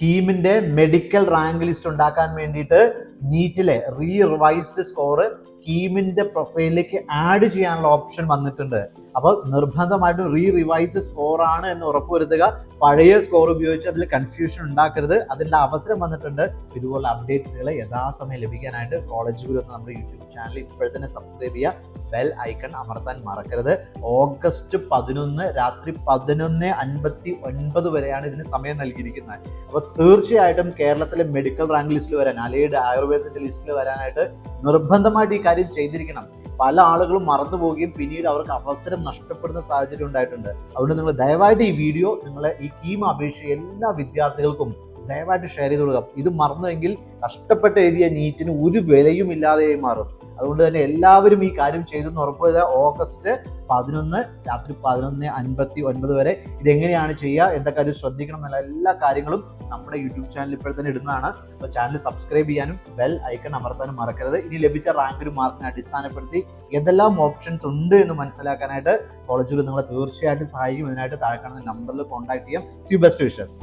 കീമിന്റെ medical rank list ഉണ്ടാക്കാൻ വേണ്ടിയിട്ട് നീറ്റിലെ റീ റിവൈസ്ഡ് സ്കോർ കീമിന്റെ പ്രൊഫൈലിലേക്ക് ആഡ് ചെയ്യാനുള്ള ഓപ്ഷൻ വന്നിട്ടുണ്ട്. അപ്പോൾ നിർബന്ധമായിട്ടും റീ റിവൈസ്ഡ് സ്കോർ ആണ് എന്ന് ഉറപ്പുവരുത്തുക. പഴയ സ്കോർ ഉപയോഗിച്ച് അതിൽ കൺഫ്യൂഷൻ ഉണ്ടാക്കരുത്. അതിന്റെ അവസരം വന്നിട്ടുണ്ട്. ഇതുപോലെ അപ്ഡേറ്റ്സുകൾ യഥാസമയം ലഭിക്കാനായിട്ട് കോളേജ് ഗുരു എന്ന നമ്മുടെ യൂട്യൂബ് ചാനൽ ഇപ്പോൾ തന്നെ സബ്സ്ക്രൈബ് ചെയ്യുക. ബെൽ ഐക്കൺ അമർത്താൻ മറക്കരുത്. ഓഗസ്റ്റ് പതിനൊന്ന് രാത്രി പതിനൊന്ന് അൻപത്തി ഒൻപത് വരെയാണ് ഇതിന് സമയം നൽകിയിരിക്കുന്നത്. അപ്പോൾ തീർച്ചയായിട്ടും കേരളത്തിലെ മെഡിക്കൽ റാങ്ക് ലിസ്റ്റിൽ വരാൻ അലയുടെ ആയുർവേദത്തിന്റെ ലിസ്റ്റിൽ വരാനായിട്ട് നിർബന്ധമായിട്ട് ഈ കാര്യം ചെയ്തിരിക്കണം. പല ആളുകളും മറന്നു പോവുകയും പിന്നീട് അവർക്ക് അവസരം നഷ്ടപ്പെടുന്ന സാഹചര്യം ഉണ്ടായിട്ടുണ്ട്. അതുകൊണ്ട് നിങ്ങൾ ദയവായിട്ട് ഈ വീഡിയോ നിങ്ങളെ ഈ കീം അപേക്ഷ എല്ലാ വിദ്യാർത്ഥികൾക്കും ദയവായിട്ട് ഷെയർ ചെയ്ത് കൊടുക്കാം ഇത് മറന്നുവെങ്കിൽ കഷ്ടപ്പെട്ട് എഴുതിയ നീറ്റിന് ഒരു വിലയും ഇല്ലാതെയായി മാറും. അതുകൊണ്ട് തന്നെ എല്ലാവരും ഈ കാര്യം ചെയ്തെന്ന് ഉറപ്പുവരുത്തുക. ഓഗസ്റ്റ് പതിനൊന്ന് രാത്രി പതിനൊന്ന് അൻപത്തി ഒൻപത് വരെ ഇതെങ്ങനെയാണ് ചെയ്യുക എന്തൊക്കെ അത് ശ്രദ്ധിക്കണം എന്നുള്ള എല്ലാ കാര്യങ്ങളും നമ്മുടെ യൂട്യൂബ് ചാനൽ ഇപ്പോൾ തന്നെ ഇടുന്നതാണ്. അപ്പോൾ ചാനൽ സബ്സ്ക്രൈബ് ചെയ്യാനും ബെൽ ഐക്കൺ അമർത്താനും മറക്കരുത്. ഇനി ലഭിച്ച റാങ്ക് ഒരു മാർക്കിനെ അടിസ്ഥാനപ്പെടുത്തി എന്തെല്ലാം ഓപ്ഷൻസ് ഉണ്ട് എന്ന് മനസ്സിലാക്കാനായിട്ട് കോളേജുകൾ നിങ്ങളെ തീർച്ചയായിട്ടും സഹായിക്കും. ഇതിനായിട്ട് താഴെ കാണുന്ന നമ്പറിൽ കോൺടാക്ട് ചെയ്യാം. C best wishes